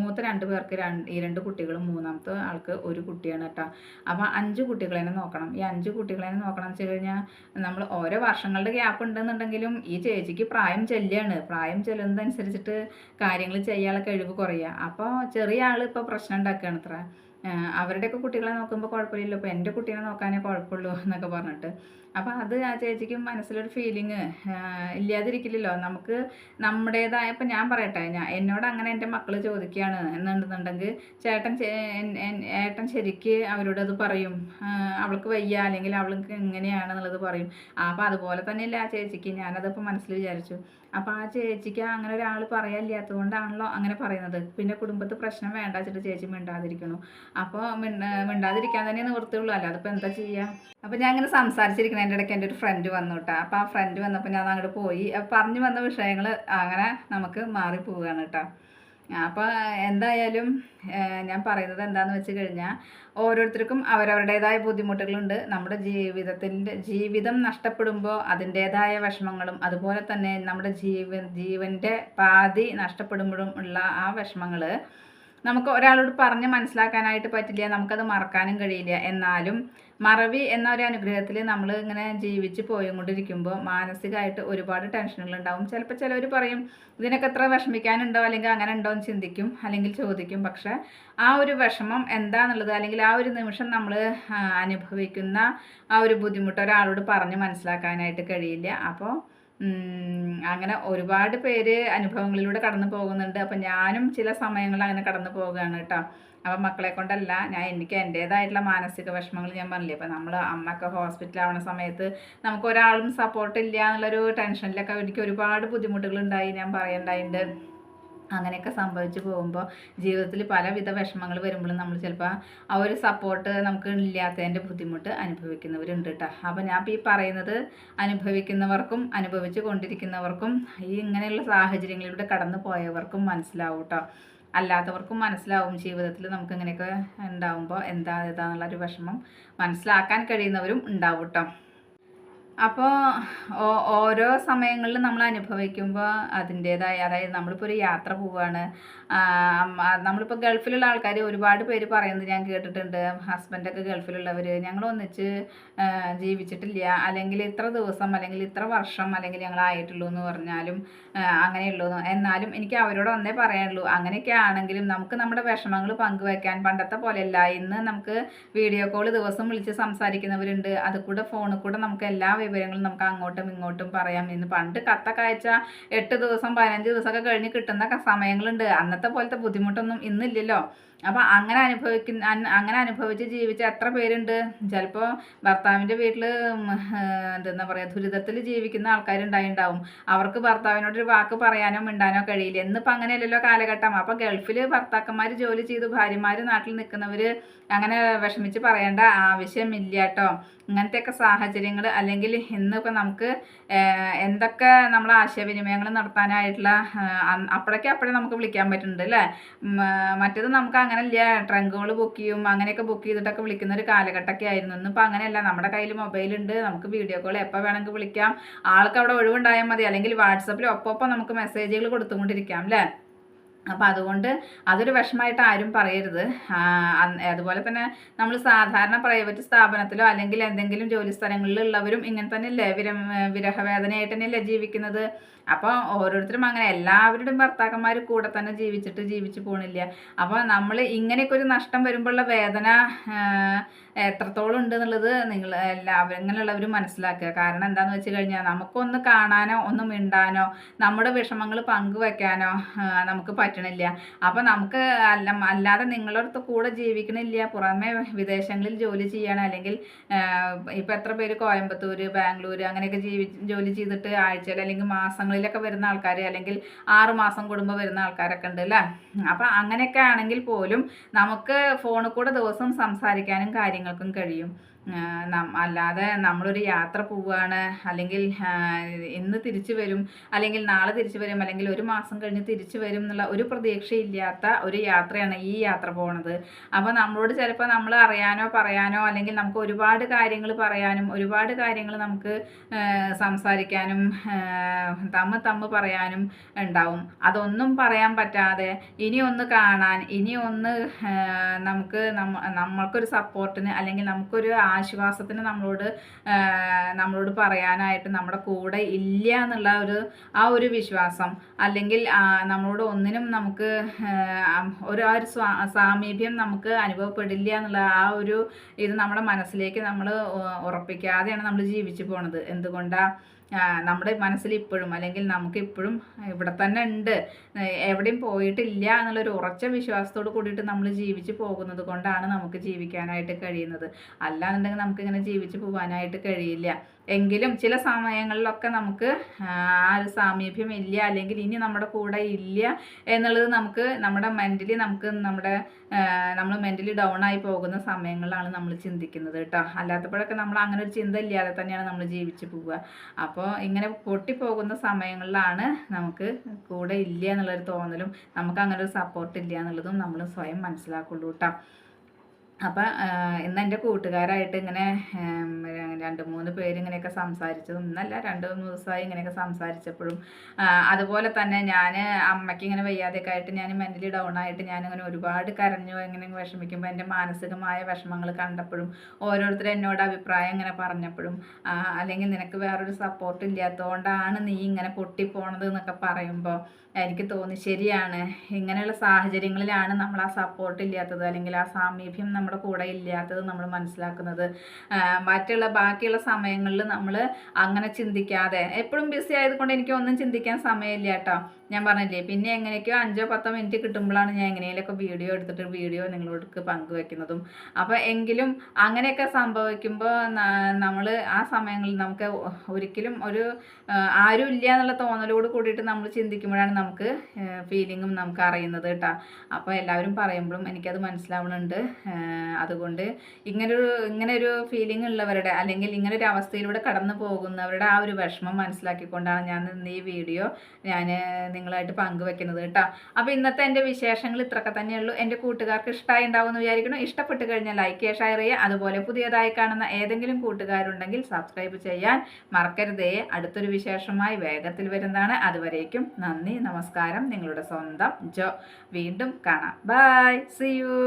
മൂത്ത രണ്ട് പേർക്ക് രണ്ട് ഈ രണ്ട് കുട്ടികളും മൂന്നാമത്തെ ആൾക്ക് ഒരു കുട്ടിയാണ് കേട്ടോ അപ്പോൾ അഞ്ച് കുട്ടികളെ നോക്കണം. ഈ അഞ്ച് കുട്ടികളെ നോക്കണം എന്ന് വെച്ച് കഴിഞ്ഞാൽ നമ്മൾ ഓരോ വർഷങ്ങളുടെ ഗ്യാപ്പ് ഉണ്ടെന്നുണ്ടെങ്കിലും ഈ ചേച്ചിക്ക് പ്രായം ചെല്ലുകയാണ് പ്രായം ചെല്ലുന്നതനുസരിച്ചിട്ട് കാര്യങ്ങൾ ചെയ്യാനുള്ള കഴിവ് കുറയുക അപ്പോൾ ചെറിയ ആൾ ഇപ്പോൾ പ്രശ്നം ഉണ്ടാക്കുകയാണ് അത്ര. അവരുടെയൊക്കെ കുട്ടികളെ നോക്കുമ്പോൾ കുഴപ്പമില്ലല്ലോ. ഇപ്പോൾ എന്റെ കുട്ടീനെ നോക്കാനേ കുഴപ്പമുള്ളൂ എന്നൊക്കെ പറഞ്ഞിട്ട്. അപ്പോൾ അത് ആ ചേച്ചിക്ക് മനസ്സിലൊരു ഫീലിങ് ഇല്ലാതിരിക്കില്ലല്ലോ. നമുക്ക് നമ്മുടേതായ ഇപ്പം ഞാൻ പറയട്ടെ ഞാൻ എന്നോട് അങ്ങനെ എന്റെ മക്കൾ ചോദിക്കുകയാണ് എന്നുണ്ടെന്നുണ്ടെങ്കിൽ ചേട്ടൻ ഏട്ടൻ ശരിക്ക് അവരോട് അത് പറയും. അവൾക്ക് വയ്യ അല്ലെങ്കിൽ അവൾക്ക് എങ്ങനെയാണ് എന്നുള്ളത് പറയും. അപ്പോൾ അതുപോലെ തന്നെയല്ലേ ആ ചേച്ചിക്ക്. ഞാനതിപ്പോൾ മനസ്സിൽ വിചാരിച്ചു. അപ്പോൾ ആ ചേച്ചിക്ക് അങ്ങനെ ഒരാൾ പറയാനില്ലാത്തതുകൊണ്ടാണല്ലോ അങ്ങനെ പറയുന്നത്. പിന്നെ കുടുംബത്ത് പ്രശ്നം വേണ്ട ചേച്ചി മിണ്ടാതിരിക്കണു. അപ്പോൾ മിണ്ട മിണ്ടാതിരിക്കാൻ തന്നെ നിവൃത്തിയുള്ളൂ. അല്ലാതെ ഇപ്പോൾ എന്താ ചെയ്യുക അപ്പോൾ ഞാൻ ഇങ്ങനെ സംസാരിച്ചിരിക്കുന്നതിന്റെ ഇടയ്ക്ക് എന്റെ ഒരു ഫ്രണ്ട് വന്നു കേട്ടോ അപ്പോൾ ആ ഫ്രണ്ട് വന്നപ്പോൾ ഞാൻ അങ്ങോട്ട് പോയി. പറഞ്ഞു വന്ന വിഷയങ്ങൾ അങ്ങനെ നമുക്ക് മാറി പോവുകയാണ് കേട്ടോ അപ്പോൾ എന്തായാലും ഞാൻ പറയുന്നത് എന്താണെന്ന് വെച്ച് കഴിഞ്ഞാൽ ഓരോരുത്തർക്കും അവരവരുടേതായ ബുദ്ധിമുട്ടുകളുണ്ട്. നമ്മുടെ ജീവിതത്തിന്റെ ജീവിതം നഷ്ടപ്പെടുമ്പോൾ അതിന്റേതായ വിഷമങ്ങളും അതുപോലെ തന്നെ നമ്മുടെ ജീവൻ ജീവന്റെ പാതി നഷ്ടപ്പെടുമ്പോഴും ഉള്ള ആ വിഷമങ്ങൾ നമുക്ക് ഒരാളോട് പറഞ്ഞ് മനസ്സിലാക്കാനായിട്ട് പറ്റില്ല നമുക്കത് മറക്കാനും കഴിയില്ല. എന്നാലും മറവി എന്ന ഒരു അനുഗ്രഹത്തിൽ നമ്മൾ ഇങ്ങനെ ജീവിച്ച് പോയിക്കൊണ്ടിരിക്കുമ്പോൾ മാനസികമായിട്ട് ഒരുപാട് ടെൻഷനുകൾ ഉണ്ടാവും. ചിലപ്പോൾ ചിലവർ പറയും ഇതിനൊക്കെ എത്ര വിഷമിക്കാനുണ്ടോ? അല്ലെങ്കിൽ അങ്ങനെ ഉണ്ടോ? എന്ന് ചിന്തിക്കും അല്ലെങ്കിൽ ചോദിക്കും. പക്ഷേ ആ ഒരു വിഷമം എന്താണെന്നുള്ളത് അല്ലെങ്കിൽ ആ ഒരു നിമിഷം നമ്മൾ അനുഭവിക്കുന്ന ആ ഒരു ബുദ്ധിമുട്ട് ഒരാളോട് പറഞ്ഞ് മനസ്സിലാക്കാനായിട്ട് കഴിയില്ല. അപ്പോൾ അങ്ങനെ ഒരുപാട് പേര് അനുഭവങ്ങളിലൂടെ കടന്നു പോകുന്നുണ്ട്. അപ്പം ഞാനും ചില സമയങ്ങളിൽ അങ്ങനെ കടന്നു പോവുകയാണ് കേട്ടോ. അപ്പം മക്കളെ കൊണ്ടല്ല ഞാൻ എനിക്ക് എന്റേതായിട്ടുള്ള മാനസിക വിഷമങ്ങൾ ഞാൻ പറഞ്ഞില്ലേ. അപ്പം നമ്മൾ അമ്മയൊക്കെ ഹോസ്പിറ്റലാവണ സമയത്ത് നമുക്ക് ഒരാളും സപ്പോർട്ട് ഇല്ല എന്നുള്ളൊരു ടെൻഷനിലൊക്കെ എനിക്ക് ഒരുപാട് ബുദ്ധിമുട്ടുകൾ ഉണ്ടായി ഞാൻ പറയണ്ടായിട്ടുണ്ട് അങ്ങനെയൊക്കെ സംഭവിച്ചു പോകുമ്പോൾ ജീവിതത്തിൽ പലവിധ വിഷമങ്ങൾ വരുമ്പോഴും നമ്മൾ ചിലപ്പോൾ ആ ഒരു സപ്പോർട്ട് നമുക്ക് ഇല്ലാത്തതിന്റെ ബുദ്ധിമുട്ട് അനുഭവിക്കുന്നവരുണ്ട് കേട്ടോ അപ്പോൾ ഞാൻ ഈ പറയുന്നത് അനുഭവിക്കുന്നവർക്കും അനുഭവിച്ചു കൊണ്ടിരിക്കുന്നവർക്കും ഈ ഇങ്ങനെയുള്ള സാഹചര്യങ്ങളിലൂടെ കടന്നു പോയവർക്കും മനസ്സിലാവും കേട്ടോ അല്ലാത്തവർക്കും മനസ്സിലാവും ജീവിതത്തിൽ നമുക്ക് ഇങ്ങനെയൊക്കെ ഉണ്ടാവുമ്പോൾ എന്താ ഇതാന്നുള്ളൊരു വിഷമം മനസ്സിലാക്കാൻ കഴിയുന്നവരും ഉണ്ടാവും കേട്ടോ അപ്പോൾ ഓരോ സമയങ്ങളിൽ നമ്മൾ അനുഭവിക്കുമ്പോൾ അതിന്റേതായ അതായത് നമ്മളിപ്പോൾ ഒരു യാത്ര പോവുകയാണ്. നമ്മളിപ്പോൾ ഗൾഫിലുള്ള ആൾക്കാർ ഒരുപാട് പേര് പറയുന്നത് ഞാൻ കേട്ടിട്ടുണ്ട്. ഹസ്ബൻഡൊക്കെ ഗൾഫിലുള്ളവർ ഞങ്ങൾ ഒന്നിച്ച് ജീവിച്ചിട്ടില്ല. അല്ലെങ്കിൽ ഇത്ര ദിവസം അല്ലെങ്കിൽ ഇത്ര വർഷം അല്ലെങ്കിൽ ഞങ്ങൾ ആയിട്ടുള്ളൂ എന്ന് പറഞ്ഞാലും അങ്ങനെയുള്ളൂ എന്ന്. എന്നാലും എനിക്ക് അവരോട് ഒന്നേ പറയാനുള്ളൂ. അങ്ങനെയൊക്കെ ആണെങ്കിലും നമുക്ക് നമ്മുടെ വിഷമങ്ങൾ പങ്കുവെക്കാൻ പണ്ടത്തെ പോലെയല്ല ഇന്ന് നമുക്ക് വീഡിയോ കോൾ ദിവസം വിളിച്ച് സംസാരിക്കുന്നവരുണ്ട്. അത് കൂടെ ഫോണിൽ കൂടെ നമുക്ക് എല്ലാ വിവരങ്ങളും നമുക്ക് അങ്ങോട്ടും ഇങ്ങോട്ടും പറയാം. ഇന്ന് പണ്ട് കത്തൊക്കെ അയച്ചാൽ എട്ട് ദിവസം പതിനഞ്ച് ദിവസമൊക്കെ കഴിഞ്ഞ് കിട്ടുന്ന സമയങ്ങളുണ്ട്. അന്നത്തെ പോലത്തെ ബുദ്ധിമുട്ടൊന്നും ഇന്നില്ലല്ലോ. അപ്പം അങ്ങനെ അനുഭവിക്കുന്ന അങ്ങനെ അനുഭവിച്ച് ജീവിച്ച എത്ര പേരുണ്ട്? ചിലപ്പോൾ ഭർത്താവിന്റെ വീട്ടിൽ എന്താ പറയുക ദുരിതത്തിൽ ജീവിക്കുന്ന ആൾക്കാരുണ്ടായിണ്ടാവും. അവർക്ക് ഭർത്താവിനോടൊരു വാക്ക് പറയാനോ മിണ്ടാനോ കഴിയില്ല. എന്നിപ്പോൾ അങ്ങനെയല്ലല്ലോ കാലഘട്ടം. അപ്പോൾ ഗൾഫിൽ ഭർത്താക്കന്മാർ ജോലി ചെയ്തു ഭാര്യമാർ നാട്ടിൽ നിൽക്കുന്നവര് അങ്ങനെ വിഷമിച്ച് പറയേണ്ട ആവശ്യമില്ല കേട്ടോ ഇങ്ങനത്തെയൊക്കെ സാഹചര്യങ്ങൾ അല്ലെങ്കിൽ ഇന്നിപ്പോൾ നമുക്ക് എന്തൊക്കെ നമ്മൾ ആശയവിനിമയങ്ങൾ നടത്താനായിട്ടുള്ള അപ്പോഴൊക്കെ അപ്പോഴേ നമുക്ക് വിളിക്കാൻ പറ്റുന്നുണ്ട് അല്ലേ? മറ്റേത് നമുക്ക് അങ്ങനെയല്ല ട്രങ്കുകൾ ബുക്ക് ചെയ്യും അങ്ങനെയൊക്കെ ബുക്ക് ചെയ്തിട്ടൊക്കെ വിളിക്കുന്ന ഒരു കാലഘട്ടമൊക്കെ ആയിരുന്നു. ഇന്നിപ്പോൾ അങ്ങനെയല്ല. നമ്മുടെ കയ്യിൽ മൊബൈലുണ്ട് നമുക്ക് വീഡിയോ കോൾ എപ്പോൾ വേണമെങ്കിൽ വിളിക്കാം. ആൾക്ക് അവിടെ ഒഴിവുണ്ടായാൽ മതി. അല്ലെങ്കിൽ വാട്സപ്പിൽ ഒപ്പം നമുക്ക് മെസ്സേജുകൾ കൊടുത്തുകൊണ്ടിരിക്കാം അല്ലേ? അപ്പോൾ അതുകൊണ്ട് അതൊരു വിഷമമായിട്ട് ആരും പറയരുത്. അതുപോലെ തന്നെ നമ്മൾ സാധാരണ പ്രൈവറ്റ് സ്ഥാപനത്തിലോ അല്ലെങ്കിൽ എന്തെങ്കിലും ജോലി സ്ഥലങ്ങളിലുള്ളവരും ഇങ്ങനെ തന്നെയല്ലേ വിര വിരഹവേദനയായിട്ട് തന്നെയല്ലേ ജീവിക്കുന്നത്? അപ്പോൾ ഓരോരുത്തരും അങ്ങനെ എല്ലാവരുടെയും ഭർത്താക്കന്മാർ കൂടെ തന്നെ ജീവിച്ചിട്ട് ജീവിച്ചു പോണില്ല. അപ്പോൾ നമ്മൾ ഇങ്ങനെയൊക്കെ ഒരു നഷ്ടം വരുമ്പോഴുള്ള വേദന എത്രത്തോളം ഉണ്ട് എന്നുള്ളത് നിങ്ങൾ എല്ലാവരും ഇങ്ങനെയുള്ളവരും മനസ്സിലാക്കുക. കാരണം എന്താണെന്ന് വെച്ച് കഴിഞ്ഞാൽ നമുക്കൊന്ന് കാണാനോ ഒന്ന് മിണ്ടാനോ നമ്മുടെ വിഷമങ്ങൾ പങ്കുവെക്കാനോ നമുക്ക് പറ്റണില്ല. അപ്പോൾ നമുക്ക് അല്ല അല്ലാതെ നിങ്ങളടുത്ത് കൂടെ ജീവിക്കണില്ല. പുറമെ വിദേശങ്ങളിൽ ജോലി ചെയ്യണം. അല്ലെങ്കിൽ ഇപ്പോൾ എത്ര പേര് കോയമ്പത്തൂർ ബാംഗ്ലൂർ അങ്ങനെയൊക്കെ ജീവി ജോലി ചെയ്തിട്ട് ആഴ്ചയിൽ അല്ലെങ്കിൽ മാസങ്ങളിലൊക്കെ വരുന്ന ആൾക്കാർ അല്ലെങ്കിൽ ആറ് മാസം കൂടുമ്പോൾ വരുന്ന ആൾക്കാരൊക്കെ ഉണ്ട് അല്ലേ അപ്പം അങ്ങനെയൊക്കെ ആണെങ്കിൽ പോലും നമുക്ക് ഫോണിൽ കൂടെ ദിവസം സംസാരിക്കാനും കാര്യങ്ങൾക്കും കഴിയും. അല്ലാതെ നമ്മളൊരു യാത്ര പോവുകയാണ് അല്ലെങ്കിൽ ഇന്ന് തിരിച്ചു വരും അല്ലെങ്കിൽ നാളെ തിരിച്ചു വരും അല്ലെങ്കിൽ ഒരു മാസം കഴിഞ്ഞ് തിരിച്ചു വരും എന്നുള്ള ഒരു പ്രതീക്ഷയില്ലാത്ത ഒരു യാത്രയാണ് ഈ യാത്ര പോണത്. അപ്പോൾ നമ്മളോട് ചിലപ്പോൾ നമ്മൾ അറിയാനോ പറയാനോ അല്ലെങ്കിൽ നമുക്ക് ഒരുപാട് കാര്യങ്ങൾ പറയാനും ഒരുപാട് കാര്യങ്ങൾ നമുക്ക് സംസാരിക്കാനും തമ്മ് തമ്മ് പറയാനും ഉണ്ടാവും. അതൊന്നും പറയാൻ പറ്റാതെ ഇനി ഒന്ന് കാണാൻ ഇനി ഒന്ന് നമുക്ക് നമ്മ നമ്മൾക്കൊരു സപ്പോർട്ടിന് അല്ലെങ്കിൽ നമുക്കൊരു ആശ്വാസത്തിന് നമ്മളോട് നമ്മളോട് പറയാനായിട്ട് നമ്മുടെ കൂടെ ഇല്ല എന്നുള്ള ഒരു ആ ഒരു വിശ്വാസം. അല്ലെങ്കിൽ നമ്മളോട് ഒന്നിനും നമുക്ക് ഒരു ആ ഒരു സാമീപ്യം നമുക്ക് അനുഭവപ്പെടില്ല എന്നുള്ള ആ ഒരു ഇത് നമ്മുടെ മനസ്സിലേക്ക് നമ്മൾ ഉറപ്പിക്കാതെയാണ് നമ്മൾ ജീവിച്ചു പോണത്. എന്തുകൊണ്ടാ? ആ, നമ്മുടെ മനസ്സിൽ ഇപ്പോഴും അല്ലെങ്കിൽ നമുക്ക് ഇപ്പോഴും ഇവിടെ തന്നെ ഉണ്ട്. എവിടെയും പോയിട്ടില്ല എന്നുള്ളൊരു ഉറച്ച വിശ്വാസത്തോട് കൂടിയിട്ട് നമ്മൾ ജീവിച്ച് പോകുന്നത് കൊണ്ടാണ് നമുക്ക് ജീവിക്കാനായിട്ട് കഴിയുന്നത്. അല്ലാന്നുണ്ടെങ്കിൽ നമുക്കിങ്ങനെ ജീവിച്ച് പോകാനായിട്ട് കഴിയില്ല. എങ്കിലും ചില സമയങ്ങളിലൊക്കെ നമുക്ക് ആ ഒരു സാമീപ്യം ഇല്ല അല്ലെങ്കിൽ ഇനി നമ്മുടെ കൂടെ ഇല്ല എന്നുള്ളത് നമുക്ക് നമ്മുടെ മെന്റലി നമുക്ക് നമ്മുടെ നമ്മൾ മെന്റലി ഡൗൺ ആയി പോകുന്ന സമയങ്ങളിലാണ് നമ്മൾ ചിന്തിക്കുന്നത് കേട്ടോ. അല്ലാത്തപ്പോഴൊക്കെ നമ്മൾ അങ്ങനെ ഒരു ചിന്ത ഇല്ലാതെ തന്നെയാണ് നമ്മൾ ജീവിച്ചു പോവുക. അപ്പോൾ ഇങ്ങനെ പൊട്ടിപ്പോകുന്ന സമയങ്ങളിലാണ് നമുക്ക് കൂടെ ഇല്ല എന്നുള്ളൊരു തോന്നലും നമുക്ക് അങ്ങനെ ഒരു സപ്പോർട്ട് ഇല്ല എന്നുള്ളതും നമ്മൾ സ്വയം മനസ്സിലാക്കുള്ളൂ കേട്ടോ. അപ്പം ഇന്ന് എന്റെ കൂട്ടുകാരായിട്ട് ഇങ്ങനെ രണ്ട് മൂന്ന് പേര് ഇങ്ങനെയൊക്കെ സംസാരിച്ചതും ഇന്നല്ല രണ്ട് മൂന്ന് ദിവസമായി ഇങ്ങനെയൊക്കെ സംസാരിച്ചപ്പോഴും അതുപോലെ തന്നെ ഞാൻ അമ്മയ്ക്ക് ഇങ്ങനെ വയ്യാതെയൊക്കെ ആയിട്ട് ഞാൻ മെന്റലി ഡൗൺ ആയിട്ട് ഞാനിങ്ങനെ ഒരുപാട് കരഞ്ഞു ഇങ്ങനെ വിഷമിക്കുമ്പോൾ എന്റെ മാനസികമായ വിഷമങ്ങൾ കണ്ടപ്പോഴും ഓരോരുത്തർ എന്നോട് അഭിപ്രായം ഇങ്ങനെ പറഞ്ഞപ്പോഴും അല്ലെങ്കിൽ നിനക്ക് വേറൊരു സപ്പോർട്ട് ഇല്ലാത്തതുകൊണ്ടാണ് നീ ഇങ്ങനെ പൊട്ടിപ്പോണത് എന്നൊക്കെ പറയുമ്പോൾ എനിക്ക് തോന്നി ശരിയാണ്. ഇങ്ങനെയുള്ള സാഹചര്യങ്ങളിലാണ് നമ്മൾ ആ സപ്പോർട്ട് ഇല്ലാത്തത് അല്ലെങ്കിൽ ആ സാമീപ്യം നമ്മുടെ കൂടെ ഇല്ലാത്തത് നമ്മൾ മനസ്സിലാക്കുന്നത്. മറ്റുള്ള ബാക്കിയുള്ള സമയങ്ങളിൽ നമ്മൾ അങ്ങനെ ചിന്തിക്കാതെ എപ്പോഴും ബിസി ആയതുകൊണ്ട് എനിക്ക് ഒന്നും ചിന്തിക്കാൻ സമയമില്ല കേട്ടോ. ഞാൻ പറഞ്ഞില്ലേ പിന്നെ എങ്ങനെയൊക്കെയോ അഞ്ചോ പത്തോ മിനിറ്റ് കിട്ടുമ്പോഴാണ് ഞാൻ എങ്ങനെയൊക്കെ വീഡിയോ എടുത്തിട്ട് വീഡിയോ നിങ്ങളോട് പങ്കുവെക്കുന്നതും. അപ്പോൾ എങ്കിലും അങ്ങനെയൊക്കെ സംഭവിക്കുമ്പോൾ നമ്മൾ ആ സമയങ്ങളിൽ നമുക്ക് ഒരിക്കലും ഒരു ആരും ഇല്ല എന്നുള്ള തോന്നലോട് കൂടിയിട്ട് നമ്മൾ ചിന്തിക്കുമ്പോഴാണ് നമുക്ക് ഫീലിങ്ങും നമുക്ക് അറിയുന്നത് കേട്ടോ. അപ്പോൾ എല്ലാവരും പറയുമ്പോഴും എനിക്കത് മനസ്സിലാവുന്നുണ്ട് അതുകൊണ്ട് ഇങ്ങനൊരു ഇങ്ങനെ ഒരു ഫീലിംഗ് ഉള്ളവരുടെ അല്ലെങ്കിൽ ഇങ്ങനെ ഒരു അവസ്ഥയിലൂടെ കടന്നു പോകുന്നവരുടെ ആ ഒരു വിഷമം മനസ്സിലാക്കിക്കൊണ്ടാണ് ഞാൻ ഇന്ന് ഈ വീഡിയോ ഞാൻ നിങ്ങളായിട്ട് പങ്കുവെക്കുന്നത് കേട്ടോ. അപ്പോൾ ഇന്നത്തെ എന്റെ വിശേഷങ്ങൾ ഇത്രയൊക്കെ തന്നെയുള്ളൂ എന്റെ കൂട്ടുകാർക്ക് ഇഷ്ടമായി ഉണ്ടാവുമെന്ന് വിചാരിക്കുന്നു. ഇഷ്ടപ്പെട്ട് കഴിഞ്ഞാൽ ലൈക്ക് ചെയ്യുക ഷെയർ ചെയ്യുക. അതുപോലെ പുതിയതായി കാണുന്ന ഏതെങ്കിലും കൂട്ടുകാരുണ്ടെങ്കിൽ സബ്സ്ക്രൈബ് ചെയ്യാൻ മറക്കരുതേ. അടുത്തൊരു വിശേഷമായി വേഗത്തിൽ വരുന്നതാണ്. അതുവരേക്കും നന്ദി നമസ്കാരം. നിങ്ങളുടെ സ്വന്തം ജോ. വീണ്ടും കാണാം. By C U